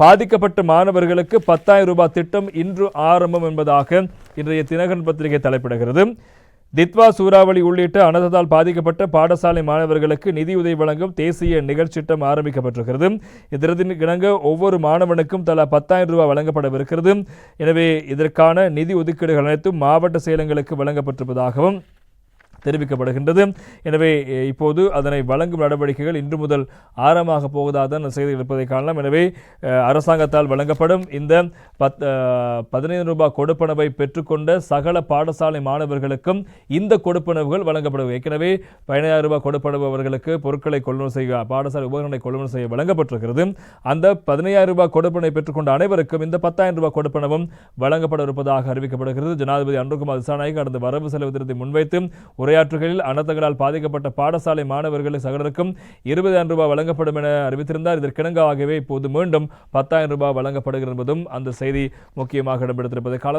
பாதிக்கப்பட்ட மாணவர்களுக்கு பத்தாயிரம் ரூபாய் திட்டம் இன்று ஆரம்பம் என்பதாக இன்றைய தினகரன் பத்திரிகை தலைப்பிடுகிறது. தித்வா சூறாவளி உள்ளிட்ட அனர்த்தத்தால் பாதிக்கப்பட்ட பாடசாலை மாணவர்களுக்கு நிதியுதவி வழங்கும் தேசிய நிகழ்ச்சிட்டம் ஆரம்பிக்கப்பட்டிருக்கிறது. இதற்கு இணங்க ஒவ்வொரு மாணவனுக்கும் தலா பத்தாயிரம் ரூபாய் வழங்கப்படவிருக்கிறது. எனவே இதற்கான நிதி ஒதுக்கீடுகள் அனைத்தும் மாவட்ட செயலங்களுக்கு வழங்கப்பட்டிருப்பதாகவும் தெரிவிக்கப்படுகின்றது. எனவே இப்போது அதனை வழங்கும் நடவடிக்கைகள் இன்று முதல் ஆரம்பமாக போவதாக தான் செய்து இருப்பதை காணலாம். எனவே அரசாங்கத்தால் வழங்கப்படும் இந்த பத் பதினைந்து ரூபாய் கொடுப்பனவை பெற்றுக்கொண்ட சகல பாடசாலை மாணவர்களுக்கும் இந்த கொடுப்பனவுகள் வழங்கப்படும். ஏற்கனவே பதினாயிரம் ரூபாய் கொடுப்பனவு அவர்களுக்கு பொருட்களை கொள்முதல் செய்ய பாடசாலை உபகரணங்களை கொள்முதல் செய்ய வழங்கப்பட்டிருக்கிறது. அந்த பதினையாயிரம் ரூபாய் கொடுப்பனை பெற்றுக்கொண்ட அனைவருக்கும் இந்த பத்தாயிரம் ரூபாய் கொடுப்பனவும் வழங்கப்பட இருப்பதாக அறிவிக்கப்படுகிறது. ஜனாதிபதி அன்புகுமார் திசாநாயக் கடந்த வரவு செலவு திட்டத்தை முன்வைத்து உரையாற்றுகையில் அனர்த்தங்களால் பாதிக்கப்பட்ட பாடசாலை மாணவர்கள் சகலருக்கும் இருபதாயிரம் ரூபாய் வழங்கப்படும் என அறிவித்திருந்தார். இதற்கிணங்காகவே இப்போது மீண்டும் பத்தாயிரம் ரூபாய் வழங்கப்படுகிறது என்பதும் அந்த செய்தி முக்கியமாக இடம்பெடுத்திருப்பது